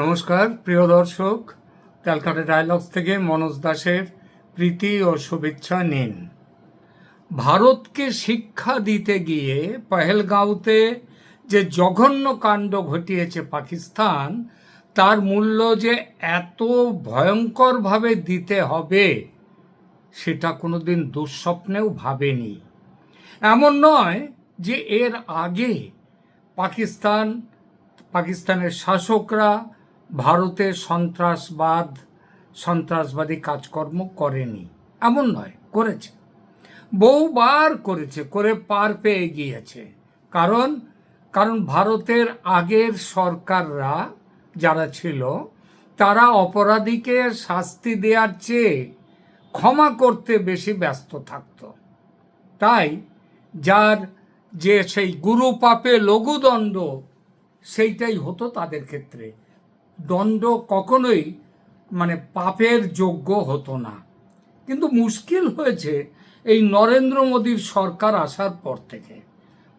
নমস্কার, প্রিয় দর্শক, ক্যালকাটা ডায়লগস থেকে মনোজ দাসের প্রীতি ও শুভেচ্ছা নিন। ভারতকে শিক্ষা দিতে গিয়ে পহেলগাঁওতে যে জঘন্য কাণ্ড ঘটিয়েছে পাকিস্তান, তার মূল্য যে এত ভয়ঙ্করভাবে দিতে হবে, সেটা কোনোদিন দুঃস্বপ্নেও ভাবেনি। এমন নয় যে এর আগে পাকিস্তান, পাকিস্তানের শাসকরা ভারতের সন্ত্রাসবাদ, সন্ত্রাসবাদী কাজকর্ম করেনি। এমন নয়, করেছে। বহুবার করেছে, করে পার পেয়ে গিয়েছে। কারণ কারণ ভারতের আগের সরকাররা যারা ছিল, তারা অপরাধীকে শাস্তি দেওয়ার চেয়ে ক্ষমা করতে বেশি ব্যস্ত থাকতো। তাই, যার যে সেই গুরু পাপে লঘুদণ্ড, সেইটাই হতো তাদের ক্ষেত্রে। দণ্ড কখনোই মানে পাপের যোগ্য হতো না। কিন্তু মুশকিল হয়েছে এই নরেন্দ্র মোদীর সরকার আসার পর থেকে।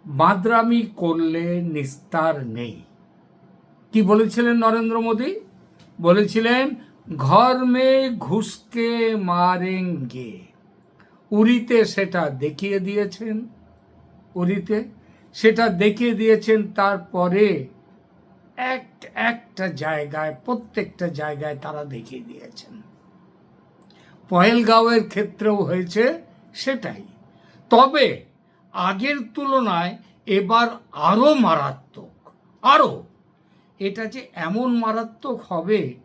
বাদরামি করলে নিস্তার নেই। কি বলেছিলেন নরেন্দ্র মোদী? বলেছিলেন, ঘর মে ঘুষকে মারেঙ্গে। উড়িতে সেটা দেখিয়ে দিয়েছেন উড়িতে সেটা দেখিয়ে দিয়েছেন তারপরে এক, একটা জায়গায়, প্রত্যেকটা জায়গায় তারা দেখিয়ে দিয়েছেন। পহেলগাঁওয়ের ক্ষেত্রেও হয়েছে সেটাই। তবে আগের তুলনায় এবার আরও মারাত্মক। আরও এটা যে এমন মারাত্মক হবে,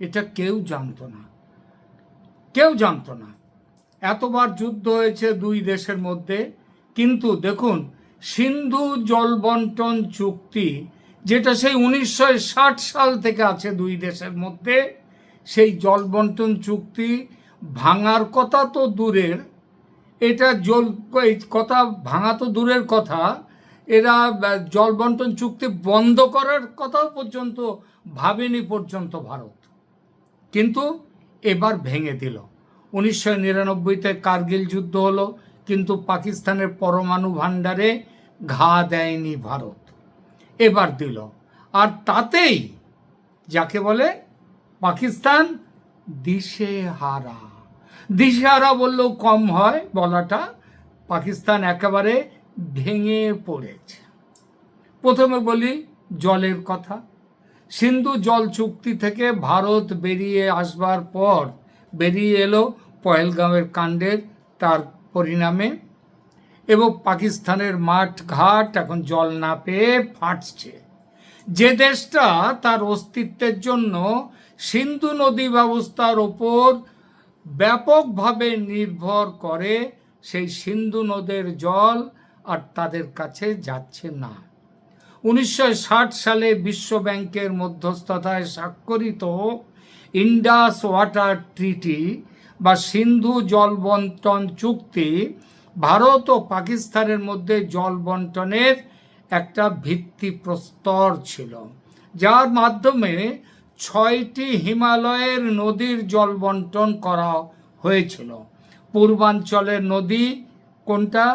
এটা কেউ জানতো না। কেউ জানতো না। এতবার যুদ্ধ হয়েছে দুই দেশের মধ্যে, কিন্তু দেখুন, সিন্ধু জল বন্টন চুক্তি যেটা সেই উনিশশো ষাট সাল থেকে আছে দুই দেশের মধ্যে, সেই জল বন্টন চুক্তি ভাঙার কথা তো দূরের, এটা জল কথা ভাঙা তো দূরের কথা, এরা জল বন্টন চুক্তি বন্ধ করার কথাও পর্যন্ত ভাবেনি পর্যন্ত ভারত। কিন্তু এবার ভেঙে দিল। উনিশশো নিরানব্বইতে কার্গিল যুদ্ধ হলো, কিন্তু পাকিস্তানের পরমাণু ভাণ্ডারে ঘা দেয়নি ভারত। এবার দিল। আর তাতেই যাকে বলে পাকিস্তান দিশে হারা দিশে হারা বললেও কম হয় বলাটা। পাকিস্তান একেবারে ভেঙে পড়েছে। প্রথমে বলি জলের কথা। সিন্ধু জল চুক্তি থেকে ভারত বেরিয়ে আসবার পর বেরিয়ে এলো পহেলগাঁওয়ের কাণ্ডের। তার পরিণামে এবং পাকিস্তানের মাঠ ঘাট এখন জল না পেয়ে ফাটছে। যে দেশটা তার অস্তিত্বের জন্য সিন্ধু নদী ব্যবস্থার ওপর ব্যাপকভাবে নির্ভর করে, সেই সিন্ধু নদের জল আর তাদের কাছে যাচ্ছে না। উনিশশো ষাট সালে বিশ্ব ব্যাংকের মধ্যস্থতায় স্বাক্ষরিত ইন্ডাস ওয়াটার ট্রিটি বা সিন্ধু জল বন্টন চুক্তি ভারত ও পাকিস্তানের মধ্যে জল বন্টনের একটা ভিত্তি প্রস্তর ছিল, যার মাধ্যমে ছয়টি হিমালয়ের নদীর জল বন্টন করা হয়েছিল। পূর্বাঞ্চলের নদী কোনটা?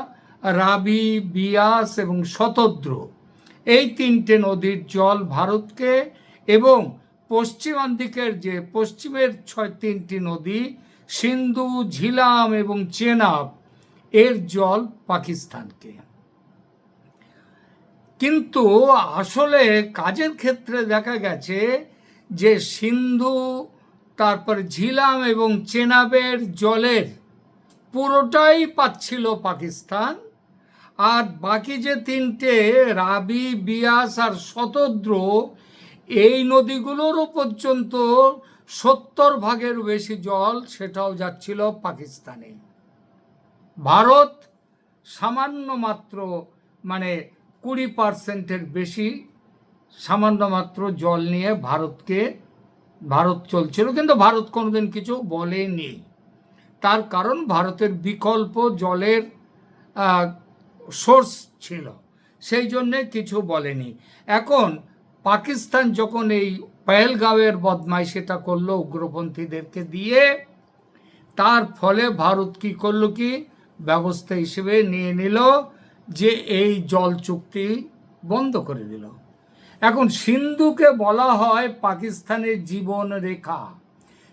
রাবি, বিয়াস এবং শতদ্র। এই তিনটে নদীর জল ভারতকে এবং পশ্চিমান দিকের যে পশ্চিমের ছয় তিনটি নদী, সিন্ধু, ঝিলাম এবং চেনাব এর জল পাকিস্তানকে। কিন্তু আসলে কাজের ক্ষেত্রে দেখা গেছে যে সিন্ধু, তারপর ঝিলাম এবং চেনাবের জলের পুরোটাই পাচ্ছিল পাকিস্তান। আর বাকি যে তিনটে, রাবি, বিয়াস আর শতদ্র, এই নদীগুলোরও পর্যন্ত সত্তর ভাগের বেশি জল সেটাও যাচ্ছিল পাকিস্তানে ভারত সামান্য মাত্র মানে কুড়ি পার্সেন্টের বেশি, সামান্য মাত্র জল নিয়ে ভারতকে, ভারত চলছিল, কিন্তু ভারত কোনোদিন কিছু বলেনি। তার কারণ ভারতের বিকল্প জলের সোর্স ছিল, সেই জন্যে কিছু বলেনি। এখন পাকিস্তান যখন এই পেহেলগাঁওয়ের বদমাই সেটা করল উগ্রপন্থীদেরকে দিয়ে, তার ফলে ভারত কি করল কি ব্যবস্থা হিসেবে নিয়ে নিল যে এই জল চুক্তি বন্ধ করে দিল। এখন সিন্ধুকে বলা হয় পাকিস্তানের জীবন রেখা।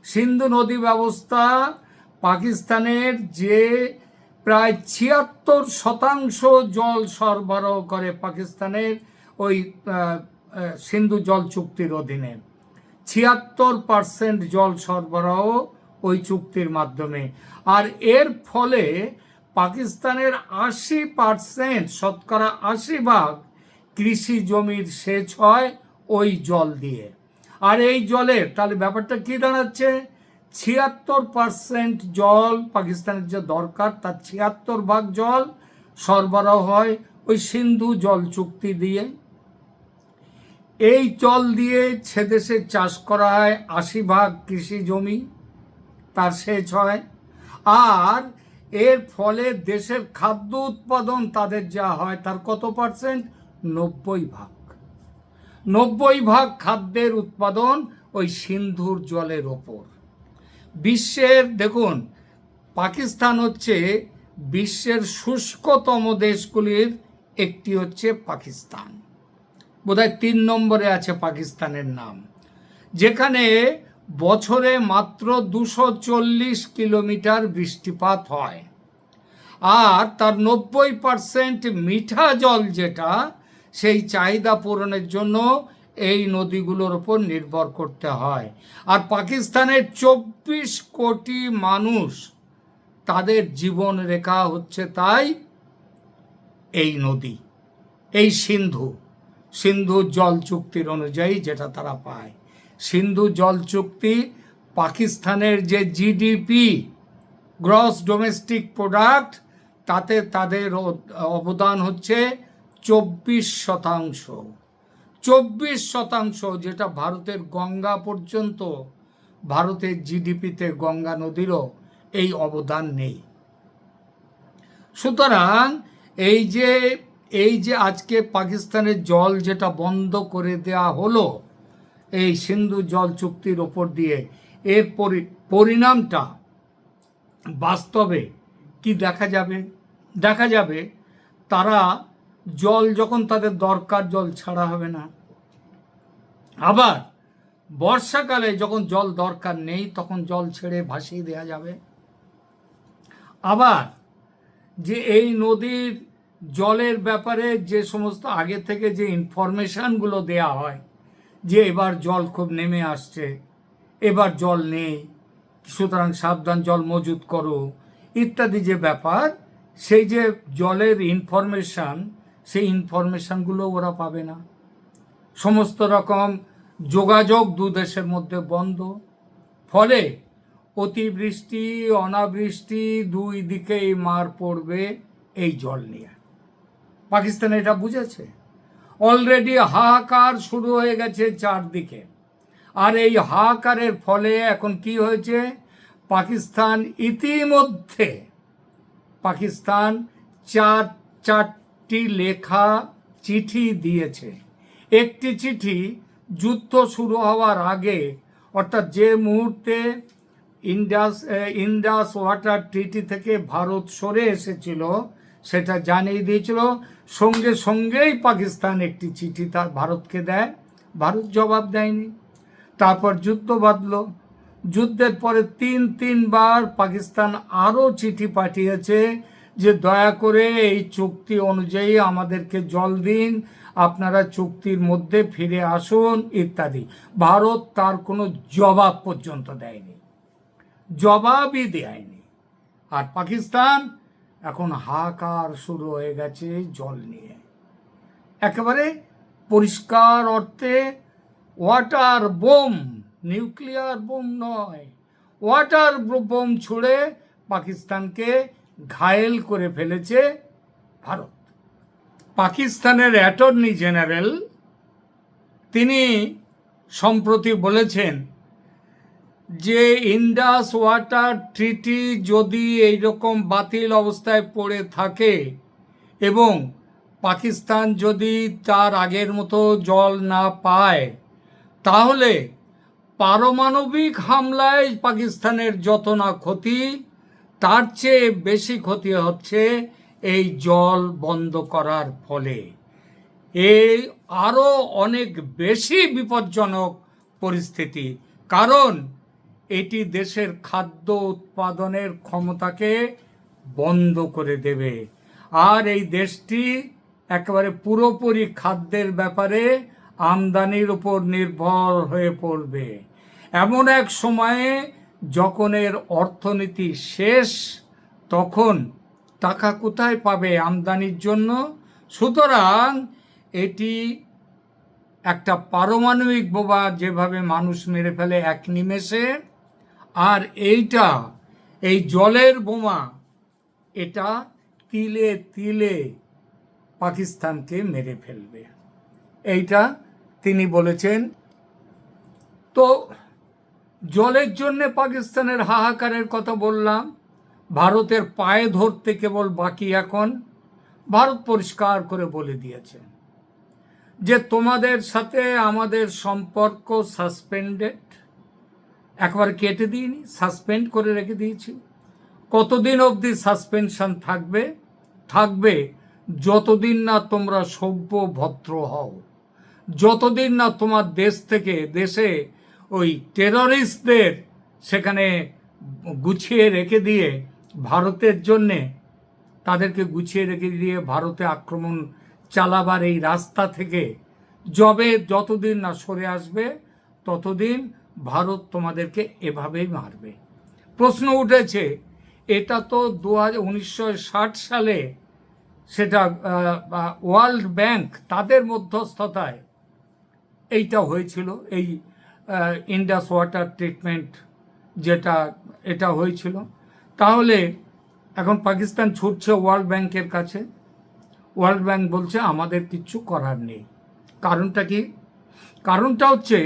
সিন্ধু নদী ব্যবস্থা পাকিস্তানের যে প্রায় ছিয়াত্তর শতাংশ জল সরবরাহ করে পাকিস্তানের ওই সিন্ধু জল চুক্তির অধীনে। ছিয়াত্তর পার্সেন্ট জল সরবরাহ ওই চুক্তির মাধ্যমে। আর এর ফলে পাকিস্তানের আশি পার্সেন্ট শতকরা আশি ভাগ কৃষি জমির সেচ হয় ওই জল দিয়ে। আর এই জলের তাহলে ব্যাপারটা কি দাঁড়াচ্ছে? ছিয়াত্তর পার্সেন্ট জল, পাকিস্তানের যে দরকার, তার ছিয়াত্তর ভাগ জল সরবরাহ হয় ওই সিন্ধু জল চুক্তি দিয়ে। এই জল দিয়ে ছেদেশে চাষ করা হয় আশি ভাগ কৃষি জমি, তার সেচ হয়। আর এর ফলে দেশের খাদ্য উৎপাদন তাদের যা হয় তার কত পার্সেন্ট? নব্বই ভাগ। নব্বই ভাগ খাদ্যের উৎপাদন ওই সিন্ধুর জলের ওপর। বিশ্বের, দেখুন, পাকিস্তান হচ্ছে বিশ্বের শুষ্কতম দেশগুলির একটি হচ্ছে পাকিস্তান। বোধহয় তিন নম্বরে আছে পাকিস্তানের নাম। যেখানে বছরে মাত্র দুশো চল্লিশ কিলোমিটার বৃষ্টিপাত হয়। আর তার নব্বই পার্সেন্ট মিঠা জল যেটা, সেই চাহিদা পূরণের জন্য এই নদীগুলোর ওপর নির্ভর করতে হয়। আর পাকিস্তানের চব্বিশ কোটি মানুষ তাদের জীবন রেখা হচ্ছে তাই এই নদী, এই সিন্ধু। সিন্ধু জল চুক্তির অনুযায়ী যেটা তারা পায়। সিন্ধু জল চুক্তি, পাকিস্তানের যে জিডিপি গ্রস ডোমেস্টিক প্রোডাক্ট তাতে তাদের অবদান হচ্ছে চব্বিশ শতাংশ। চব্বিশ শতাংশ যেটা ভারতের গঙ্গা পর্যন্ত, ভারতের জিডিপিতে গঙ্গা নদীরও এই অবদান নেই। সুতরাং এই যে এই যে আজকে পাকিস্তানের জল যেটা বন্ধ করে দেয়া হলো এই সিন্ধু জল চুক্তির ওপর দিয়ে। এর পরি- পরিণামটা বাস্তবে কি দেখা যাবে? দেখা যাবে তারা জল যখন তাদের দরকার, জল ছাড়া হবে না। আবার বর্ষাকালে যখন জল দরকার নেই, তখন জল ছেড়ে ভাসিয়ে দেওয়া যাবে। আবার যে এই নদীর জলের ব্যাপারে যে সমস্ত আগে থেকে যে ইনফরমেশানগুলো দেয়া হয় যে এবার জল খুব নেমে আসছে, এবার জল নেই, সুতরাং সাবধান জল মজুত করো, ইত্যাদি যে ব্যাপার, সেই যে জলের ইনফরমেশান সেই ইনফরমেশানগুলো ওরা পাবে না। সমস্ত রকম যোগাযোগ দু দেশের মধ্যে বন্ধ। ফলে অতিবৃষ্টি, অনাবৃষ্টি দুই দিকেই মার পড়বে এই জল নিয়ে। পাকিস্তান এটা বুঝেছে? অলরেডি হাহাকার শুরু হয়ে গেছে চারদিকে। আর এই হাহাকারের ফলে এখন কি হয়েছে? পাকিস্তান ইতিমধ্যে, পাকিস্তান চার, চারটি লেখা চিঠি দিয়েছে। একটি চিঠি যুদ্ধ শুরু হওয়ার আগে, অর্থাৎ যে মুহূর্তে ইন্ডাস ইন্ডাস ওয়াটার ট্রিটি থেকে ভারত সরে এসেছিল সেটা জানিয়ে দিয়েছিল। সঙ্গে সঙ্গেই পাকিস্তান একটি চিঠি তার ভারতকে দেয়। ভারত জবাব দেয়নি। তারপর যুদ্ধ বাঁধলো। যুদ্ধের পরে তিন, তিনবার পাকিস্তান আরও চিঠি পাঠিয়েছে যে, দয়া করে এই চুক্তি অনুযায়ী আমাদেরকে জল দিন। আপনারা চুক্তির মধ্যে ফিরে আসুন, ইত্যাদি। ভারত তার কোনো জবাব পর্যন্ত দেয়নি। জবাবই দেয়নি। আর পাকিস্তান এখন হাহাকার শুরু হয়ে গেছে জল নিয়ে। একেবারে পরিষ্কার অর্থে ওয়াটার বোম, নিউক্লিয়ার বোম নয়, ওয়াটার বোম ছুড়ে পাকিস্তানকে ঘায়েল করে ফেলেছে ভারত। পাকিস্তানের অ্যাটর্নি জেনারেল তিনি সম্প্রতি বলেছেন যে ইন্ডাস ওয়াটার ট্রিটি যদি এইরকম বাতিল অবস্থায় পড়ে থাকে এবং পাকিস্তান যদি তার আগের মতো জল না পায়, তাহলে পারমাণবিক হামলায় পাকিস্তানের যত না ক্ষতি, তার চেয়ে বেশি ক্ষতি হচ্ছে এই জল বন্ধ করার ফলে। এই আরও অনেক বেশি বিপজ্জনক পরিস্থিতি। কারণ এটি দেশের খাদ্য উৎপাদনের ক্ষমতাকে বন্ধ করে দেবে। আর এই দেশটি একেবারে পুরোপুরি খাদ্যের ব্যাপারে আমদানির উপর নির্ভর হয়ে পড়বে। এমন এক সময়ে যখন এর অর্থনীতি শেষ, তখন টাকা কোথায় পাবে আমদানির জন্য? সুতরাং এটি একটা পারমাণবিক বোমা যেভাবে মানুষ মেরে ফেলে এক নিমেষে আর এইটা, এই জলের বোমা, এটা তিলে তিলে পাকিস্তানকে মেরে ফেলবে। এইটা তিনি বলেছেন। তো জলের জন্য পাকিস্তানের হাহাকারের কথা বললাম। ভারতের পায়ে ধরতে কেবল বাকি এখন ভারত পরিষ্কার করে বলে দিয়েছে যে তোমাদের সাথে আমাদের সম্পর্ক সাসপেন্ডেড একবার কেটে দিইনি সাসপেন্ড করে রেখে দিয়েছি। কতদিন অবধি সাসপেনশন থাকবে? থাকবে যতদিন না তোমরা সভ্য ভদ্র হও। যতদিন না তোমার দেশ থেকে দেশে ওই টেররিস্টদের সেখানে গুছিয়ে রেখে দিয়ে ভারতের জন্যে তাদেরকে গুছিয়ে রেখে দিয়ে ভারতে আক্রমণ চালাবার এই রাস্তা থেকে যবে যতদিন না সরে আসবে, ততদিন ভারত তোমাদেরকে এভাবেই মারবে। প্রশ্ন উঠেছে, এটা তো দু সালে সেটা ওয়ার্ল্ড ব্যাংক তাদের মধ্যস্থতায় এইটা হয়েছিল, এই ইন্ডাস ওয়াটার ট্রিটমেন্ট যেটা, এটা হয়েছিল। তাহলে এখন পাকিস্তান ছুটছে ওয়ার্ল্ড ব্যাংকের কাছে। ওয়ার্ল্ড ব্যাংক বলছে, আমাদের কিচ্ছু করার নেই। কারণটা কি? কারণটা হচ্ছে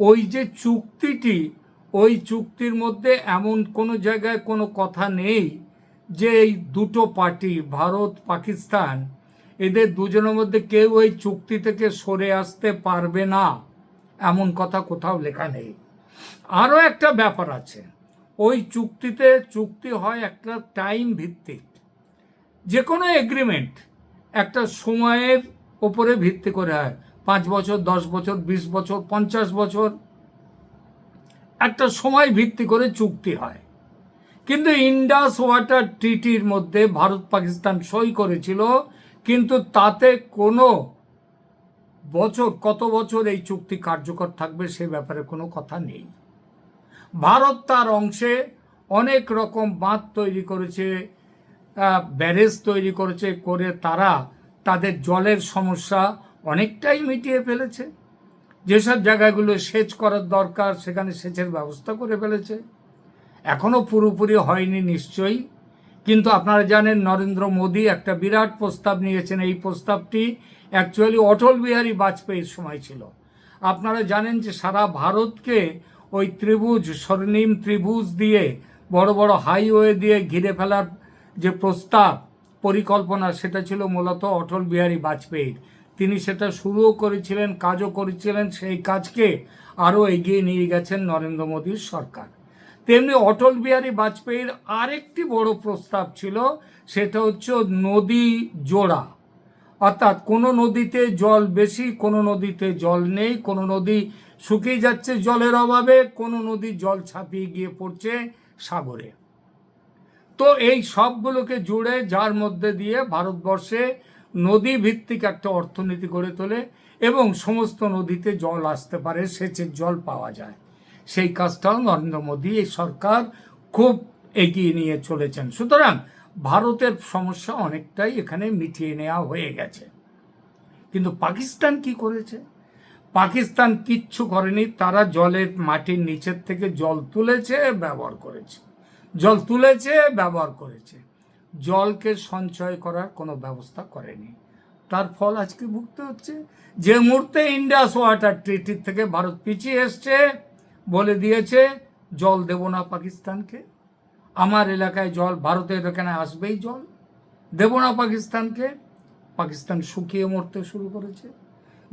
ওই যে চুক্তিটি, ওই চুক্তির মধ্যে এমন কোনো জায়গায় কোনো কথা নেই যে এই দুটো পার্টি, ভারত, পাকিস্তান, এদের দুজনের মধ্যে কেউ ওই চুক্তি থেকে সরে আসতে পারবে না। এমন কথা কোথাও লেখা নেই। আরও একটা ব্যাপার আছে। ওই চুক্তিতে, চুক্তি হয় একটা টাইম ভিত্তিক। যে কোনো এগ্রিমেন্ট একটা সময়ের ওপরে ভিত্তি করে হয়। পাঁচ বছর, দশ বছর, বিশ বছর, পঞ্চাশ বছর। একটা সময় ভিত্তি করে চুক্তি হয়। কিন্তু ইন্ডাস ওয়াটার ট্রিটির মধ্যে ভারত পাকিস্তান সই করেছিল, কিন্তু তাতে কোনো বছর, কত বছর এই চুক্তি কার্যকর থাকবে সে ব্যাপারে কোনো কথা নেই। ভারত তার অংশে অনেক রকম বাঁধ তৈরি করেছে ব্যারেজ তৈরি করেছে, করে তারা তাদের জলের সমস্যা অনেকটাই মিটিয়ে ফেলেছে। যেসব জায়গাগুলো সেচ করার দরকার, সেখানে সেচের ব্যবস্থা করে ফেলেছে। এখনও পুরোপুরি হয়নি নিশ্চয়ই। কিন্তু আপনারা জানেন, নরেন্দ্র মোদী একটা বিরাট প্রস্তাব নিয়েছেন। এই প্রস্তাবটি অ্যাকচুয়ালি অটল বিহারী বাজপেয়ীর সময় ছিল। আপনারা জানেন যে সারা ভারতকে ওই ত্রিভুজ, স্বর্ণিম ত্রিভুজ দিয়ে, বড় বড় হাইওয়ে দিয়ে ঘিরে ফেলার যে প্রস্তাব, পরিকল্পনা, সেটা ছিল মূলত অটল বিহারী বাজপেয়ীর। তিনি সেটা শুরুও করেছিলেন, কাজও করেছিলেন, সেই কাজকে আরও এগিয়ে নিয়ে গেছেন নরেন্দ্র মোদীর সরকার। তেমনি অটল বিহারী বাজপেয়ীর আরেকটি বড় প্রস্তাব ছিল, সেটা হচ্ছে নদী জোড়া। অর্থাৎ কোনো নদীতে জল বেশি, কোনো নদীতে জল নেই, কোনো নদী শুকিয়ে যাচ্ছে জলের অভাবে, কোনো নদী জল ছাপিয়ে গিয়ে পড়ছে সাগরে। তো এই সবগুলোকে জুড়ে, যার মধ্যে দিয়ে ভারতবর্ষে নদী ভিত্তিক একটা অর্থনীতি গড়ে তোলে এবং সমস্ত নদীতে জল আসতে পারে, সেচের জল পাওয়া যায়। সেই কাজটাও নরেন্দ্র মোদী, এই সরকার খুব এগিয়ে নিয়ে চলেছেন। সুতরাং ভারতের সমস্যা অনেকটাই এখানে মিটিয়ে নেওয়া হয়ে গেছে। কিন্তু পাকিস্তান কি করেছে? পাকিস্তান কিচ্ছু করেনি, তারা জলের মাটির নিচের থেকে জল তুলেছে, ব্যবহার করেছে। জল তুলেছে, ব্যবহার করেছে। জলকে সঞ্চয় করার কোনো ব্যবস্থা করেনি। তার ফল আজকে ভুগতে হচ্ছে। যে মুহূর্তে ইন্ডাস ওয়াটার ট্রিটির থেকে ভারত পিছিয়ে এসছে, বলে দিয়েছে, জল দেব না পাকিস্তানকে। আমার এলাকায় জল, ভারতের এখানে আসবেই জল। দেব না পাকিস্তানকে। পাকিস্তান শুকিয়ে মরতে শুরু করেছে।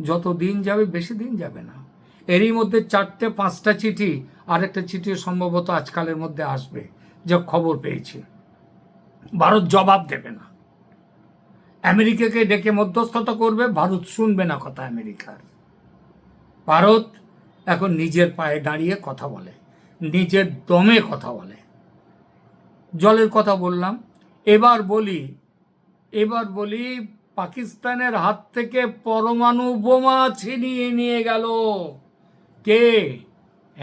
যত দিন যাবে, বেশি দিন যাবে না। এরই মধ্যে চারটে, পাঁচটা চিঠি, আরেকটা চিঠি সম্ভবত আজকালের মধ্যে আসবে, যা খবর পেয়েছি। ভারত জবাব দেবে না। আমেরিকাকে ডেকে মধ্যস্থতা করবে, ভারত শুনবে না কথা আমেরিকার। ভারত এখন নিজের পায়ে দাঁড়িয়ে কথা বলে, নিজের দমে কথা বলে। জলের কথা বললাম, এবার বলি এবার বলি পাকিস্তানের হাত থেকে পরমাণু বোমা ছিনিয়ে নিয়ে গেল। কে?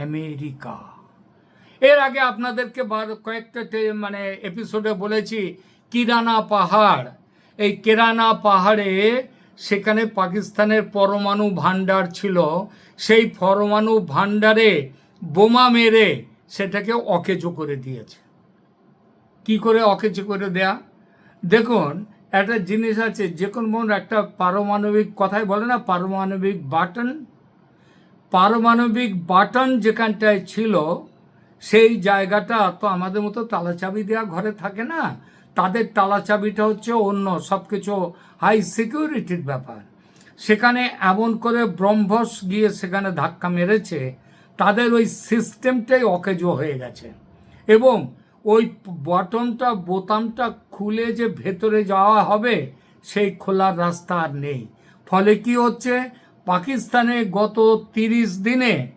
আমেরিকা। এর আগে আপনাদেরকে কয়েকটা মানে এপিসোডে বলেছি, কিরানা পাহাড়। এই কেরানা পাহাড়ে সেখানে পাকিস্তানের পরমাণু ভাণ্ডার ছিল। সেই পরমাণু ভাণ্ডারে বোমা মেরে সেটাকে অকেজো করে দিয়েছে। কি করে অকেজো করে দেয়া? দেখুন, একটা জিনিস আছে, যে কোনো একটা পারমাণবিক কথাই বলে না, পারমাণবিক বাটন। পারমাণবিক বাটন যেখানটায় ছিল সেই জায়গাটা তো আমাদের মতো তালা চাবি দেওয়া ঘরে থাকে না। তাদের তালা চাবিটা হচ্ছে অন্য সব কিছু হাই সিকিউরিটির ব্যাপার। সেখানে এমন করে ব্রহ্মস গিয়ে সেখানে ধাক্কা মেরেছে, তাদের ওই সিস্টেমটাই অকেজো হয়ে গেছে। এবং ওই বটনটা বোতামটা খুলে যে ভেতরে যাওয়া হবে, সেই খোলার রাস্তা আর নেই। ফলে কি হচ্ছে? পাকিস্তানে গত তিরিশ দিনে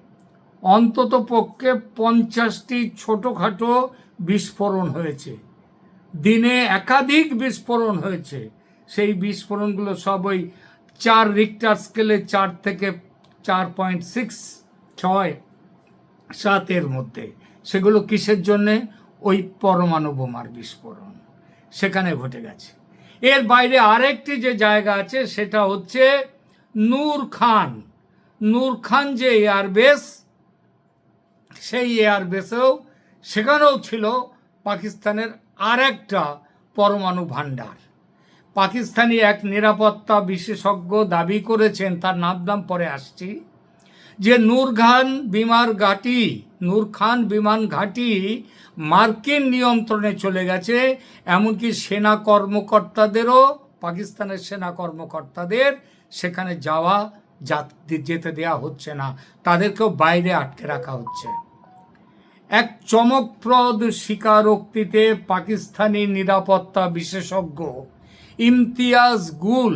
অন্তত পক্ষে পঞ্চাশটি ছোটোখাটো বিস্ফোরণ হয়েছে। দিনে একাধিক বিস্ফোরণ হয়েছে। সেই বিস্ফোরণগুলো সব ওই চার রিক্টার স্কেলে চার থেকে চার পয়েন্ট সিক্স ছয় সাতের মধ্যে। সেগুলো কিসের জন্যে? ওই পরমাণু বোমার বিস্ফোরণ। সেখানে ঘটে গেছে। এর বাইরে আরেকটি যে জায়গা আছে সেটা হচ্ছে নূর খান। নূর খান যে এয়ারবেস সেই এয়ারবেসেও সেখানেও ছিল পাকিস্তানের আর একটা পরমাণু ভাণ্ডার। পাকিস্তানি এক নিরাপত্তা বিশেষজ্ঞ দাবি করেছেন, তার নাম পরে আসছি, যে নূর খান বিমান ঘাঁটি, নূর খান বিমান ঘাঁটি মার্কিন নিয়ন্ত্রণে চলে গেছে, এমনকি সেনা কর্মকর্তাদেরও, পাকিস্তানের সেনা কর্মকর্তাদের সেখানে যাওয়া যেতে দেওয়া হচ্ছে না। তাদেরকেও বাইরে আটকে রাখা হচ্ছে। এক চমকপ্রদ স্বীকারোক্তিতে পাকিস্তানি নিরাপত্তা বিশেষজ্ঞ ইমতিয়াজ গুল,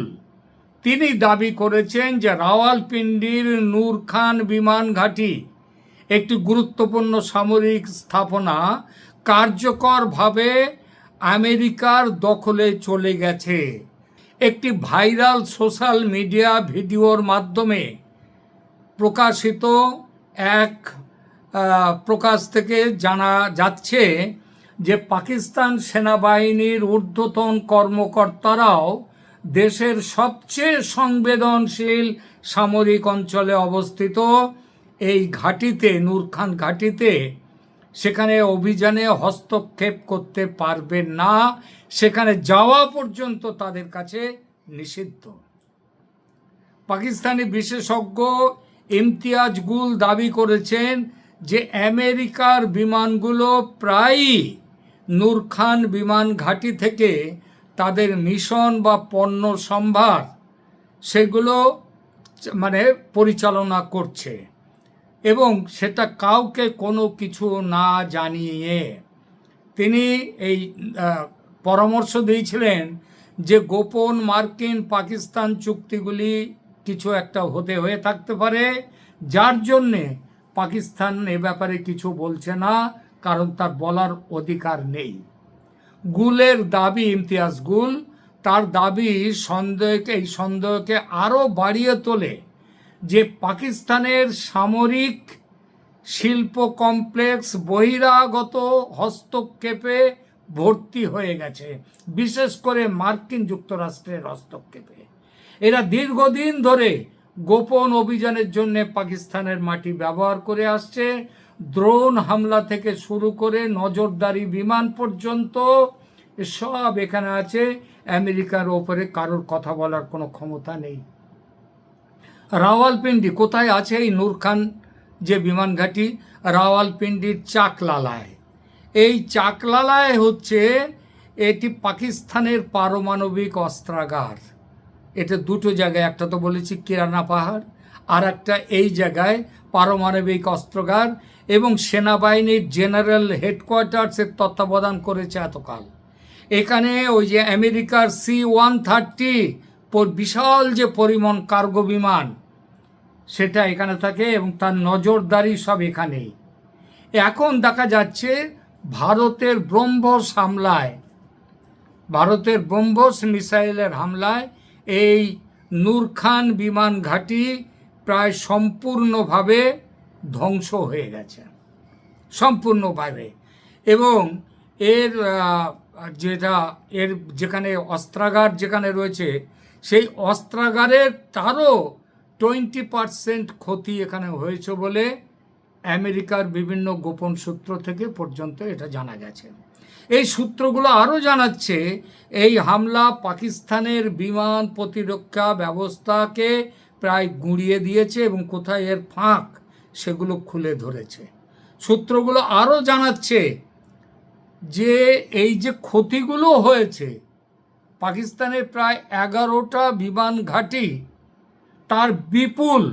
তিনি দাবি করেছেন যে রাওয়ালপিন্ডির নূর খান বিমান ঘাঁটি একটি গুরুত্বপূর্ণ সামরিক স্থাপনা কার্যকরভাবে আমেরিকার দখলে চলে গেছে। একটি ভাইরাল সোশ্যাল মিডিয়া ভিডিওর মাধ্যমে প্রকাশিত এক প্রকাশ থেকে জানা যাচ্ছে যে পাকিস্তান সেনাবাহিনীর ঊর্ধ্বতন কর্মকর্তারাও দেশের সবচেয়ে সংবেদনশীল সামরিক অঞ্চলে অবস্থিত। এই ঘাঁটিতে, নূরখান ঘাঁটিতে সেখানে অভিযানে হস্তক্ষেপ করতে পারবেন না। সেখানে যাওয়া পর্যন্ত তাদের কাছে নিষিদ্ধ। পাকিস্তানি বিশেষজ্ঞ ইমতিয়াজ গুল দাবি করেছেন যে আমেরিকার বিমানগুলো প্রায়ই নূর খান বিমান ঘাঁটি থেকে তাদের মিশন বা পণ্য সম্ভার সেগুলো মানে পরিচালনা করছে এবং সেটা কাউকে কোনো কিছু না জানিয়ে তিনি এই পরামর্শ দিয়েছিলেন যে গোপন মার্কিন পাকিস্তান চুক্তিগুলি কিছু একটা হতে হয়ে থাকতে পারে, যার জন্যে পাকিস্তান এ ব্যাপারে কিছু বলছে না, কারণ তার বলার অধিকার নেই। গুলের দাবি, ইমতিয়াজ গুল, তার দাবি সন্দেহকে, এই সন্দেহকে আরও বাড়িয়ে তোলে যে পাকিস্তানের সামরিক শিল্প কমপ্লেক্স বহিরাগত হস্তক্ষেপে ভর্তি হয়ে গেছে, বিশেষ করে মার্কিন যুক্তরাষ্ট্রের হস্তক্ষেপে। এরা দীর্ঘদিন ধরে গোপন অভিযানের জন্য পাকিস্তানের মাটি ব্যবহার করে আসছে। দ্রোণ হামলা থেকে শুরু করে নজরদারি বিমান পর্যন্ত সব এখানে আছে। আমেরিকার ওপরে কারোর কথা বলার কোনো ক্ষমতা নেই। রাওয়ালপিন্ডি, কোথায় আছে এই নূর খান যে বিমান ঘাঁটি রাওয়ালপিন্ডির চাকলালায়। এই চাকলালায় হচ্ছে এটি পাকিস্তানের পারমাণবিক অস্ত্রাগার। এটা দুটো জায়গায়, একটা তো বলেছি কিরানা পাহাড়, আর একটা এই জায়গায় পারমাণবিক অস্ত্রগার এবং সেনাবাহিনীর জেনারেল হেডকোয়ার্টার্সের তত্ত্বাবধান করেছে এতকাল। এখানে ওই যে আমেরিকার সি ওয়ান থার্টি বিশাল যে পরিমাণ কার্গো বিমান, সেটা এখানে থাকে এবং তার নজরদারি সব এখানেই। এখন দেখা যাচ্ছে ভারতের ব্রহ্মস হামলায়, ভারতের ব্রহ্মস মিসাইলের হামলায় এই নূর খান বিমান ঘাঁটি প্রায় সম্পূর্ণভাবে ধ্বংস হয়ে গেছে। সম্পূর্ণভাবে। এবং এর যেটা, এর যেখানে অস্ত্রাগার যেখানে রয়েছে, সেই অস্ত্রাগারের তারও টোয়েন্টি পারসেন্ট ক্ষতি এখানে হয়েছে বলে আমেরিকার বিভিন্ন গোপন সূত্র থেকে পর্যন্ত এটা জানা গেছে। এই সূত্রগুলো আরও জানাচ্ছে, এই হামলা পাকিস্তানের বিমান প্রতিরক্ষা ব্যবস্থাকে প্রায় গুঁড়িয়ে দিয়েছে এবং কোথায় এর ফাঁক সেগুলো খুলে ধরেছে। সূত্রগুলো আরও জানাচ্ছে যে এই যে ক্ষতিগুলো হয়েছে, পাকিস্তানের প্রায় এগারোটা বিমান ঘাঁটি তার বিপুল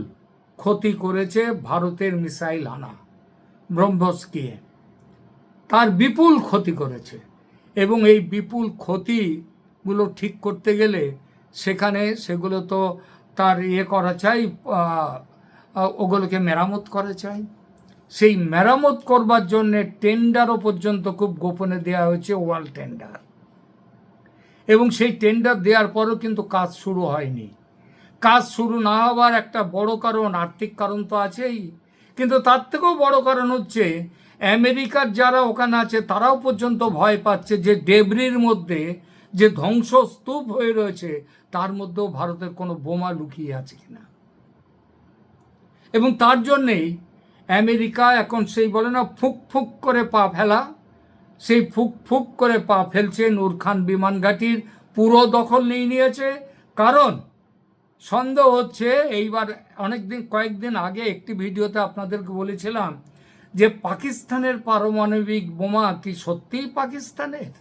ক্ষতি করেছে ভারতের মিসাইল আনা ব্রহ্মসকে তার বিপুল ক্ষতি করেছে। এবং এই বিপুল ক্ষতিগুলো ঠিক করতে গেলে সেখানে সেগুলো তো তার ইয়ে করা চাই ওগুলোকে মেরামত করা চাই। সেই মেরামত করবার জন্যে টেন্ডারও পর্যন্ত খুব গোপনে দেওয়া হয়েছে ওয়ার্ল্ড টেন্ডার। এবং সেই টেন্ডার দেওয়ার পরও কিন্তু কাজ শুরু হয়নি। কাজ শুরু না হওয়ার একটা বড় কারণ, আর্থিক কারণ তো আছেই। কিন্তু তার থেকেও বড় কারণ হচ্ছে আমেরিকার যারা ওখানে আছে, তারাও পর্যন্ত ভয় পাচ্ছে যে ডেবরির মধ্যে যে ধ্বংসস্তূপ হয়ে রয়েছে, তার মধ্যেও ভারতের কোনো বোমা লুকিয়ে আছে কিনা। এবং তার জন্যেই আমেরিকা এখন সেই বলে না, ফুক ফুক করে পা ফেলা, সেই ফুক ফুক করে পা ফেলছে নূর খান বিমান ঘাঁটির, পুরো দখল নিয়ে নিয়েছে। কারণ সন্দেহ হচ্ছে, এইবার অনেক দিন কয়েকদিন আগে একটি ভিডিওতে আপনাদেরকে বলেছিলাম যে পাকিস্তানের পারমাণবিক বোমা কি সত্যিই পাকিস্তানের?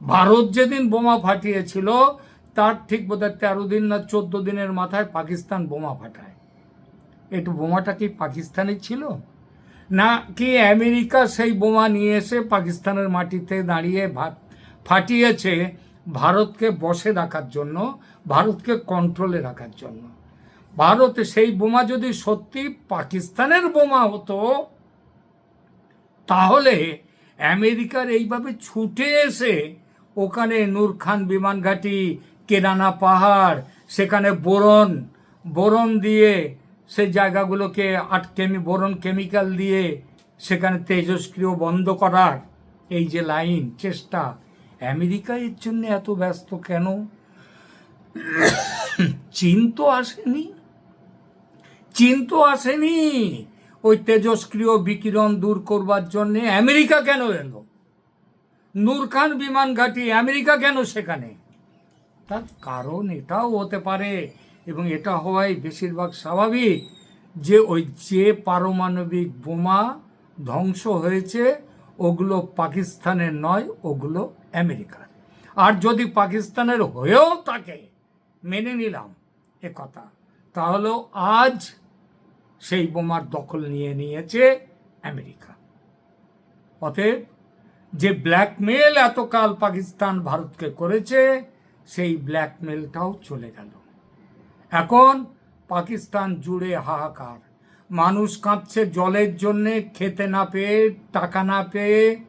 ভারত যেদিন বোমা ফাটিয়েছিল, তার ঠিক বোধহয় তেরো দিন না চোদ্দ দিনের মাথায় পাকিস্তান বোমা ফাটায়। একটু বোমাটা কি পাকিস্তানের ছিল? না কি আমেরিকা সেই বোমা নিয়ে এসে পাকিস্তানের মাটিতে দাঁড়িয়ে ফাটিয়েছে ভারতকে বসে রাখার জন্য, ভারতকে কন্ট্রোলে রাখার জন্য? ভারতে সেই বোমা যদি সত্যি পাকিস্তানের বোমা হতো তাহলে আমেরিকার এইভাবে ছুটে এসে ওখানে নূর খান বিমান ঘাঁটি, কেরানা পাহাড়, সেখানে বোরন বোরন দিয়ে সে জায়গাগুলোকে আট কেমি, বোরন কেমিক্যাল দিয়ে সেখানে তেজস্ক্রিয় বন্ধ করার এই যে লাইন, চেষ্টা, আমেরিকা এর জন্য এত ব্যস্ত কেন? চীন তো আসেনি। চীন তো আসেনি। ওই তেজস্ক্রিয় বিকিরণ দূর করবার জন্যে আমেরিকা কেন এলো? নূর খান বিমান ঘাঁটি আমেরিকা কেন সেখানে? তার কারণ এটাও হতে পারে এবং এটা হওয়াই বেশিরভাগ স্বাভাবিক যে ওই যে পারমাণবিক বোমা ধ্বংস হয়েছে, ওগুলো পাকিস্তানের নয়, ওগুলো আমেরিকার। আর যদি পাকিস্তানের হয়েও থাকে, মেনে নিলাম এ কথা। তাহলেও আজ সেই বোমার দখল নিয়ে নিয়েছে আমেরিকা। অতএব যে ব্ল্যাকমেল এতকাল পাকিস্তান ভারতকে করেছে, সেই ব্ল্যাকমেলটাও চলে গেল। এখন পাকিস্তান জুড়ে হাহাকার। মানুষ কাঁদছে জলের জন্যে, খেতে না পেয়ে, টাকা না পেয়ে,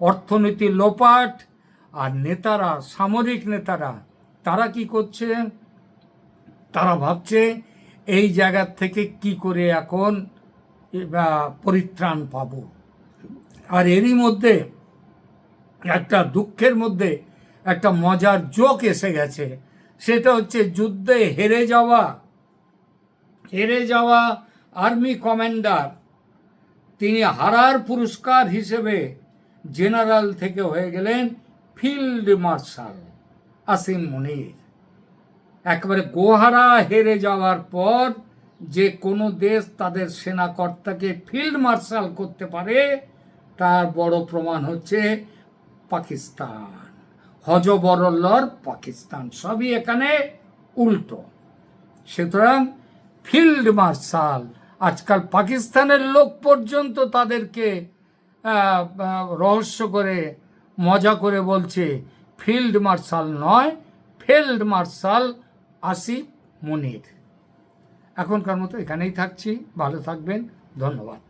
অর্থনীতি লোপাট। আর নেতারা, সামরিক নেতারা, তারা কি করছে? তারা ভাবছে এই জায়গার থেকে কি করে এখন পরিত্রাণ পাব? আর এরই মধ্যে একটা দুঃখের মধ্যে একটা মজার জোক এসে গেছে। সেটা হচ্ছে যুদ্ধে হেরে যাওয়া হেরে যাওয়া আর্মি কমান্ডার, তিনি হারার পুরস্কার হিসেবে জেনারেল থেকে হয়ে গেলেন ফিল্ড মার্শাল আসিম মুনির। একেবারে গোহারা হেরে যাওয়ার পর যে কোনো দেশ তাদের সেনাকর্তাকে ফিল্ড মার্শাল করতে পারে, তার বড় প্রমাণ হচ্ছে পাকিস্তান। হজবরল্লর পাকিস্তান, সবই এখানে উল্টো। সুতরাং ফিল্ড মার্শাল, আজকাল পাকিস্তানের লোক পর্যন্ত তাদেরকে রহস্য করে, মজা করে বলছে, ফিল্ড মার্শাল নয়, ফিল্ড মার্শাল আসিফ মনির। এখনকার মতো এখানেই থাকছি। ভালো থাকবেন। ধন্যবাদ।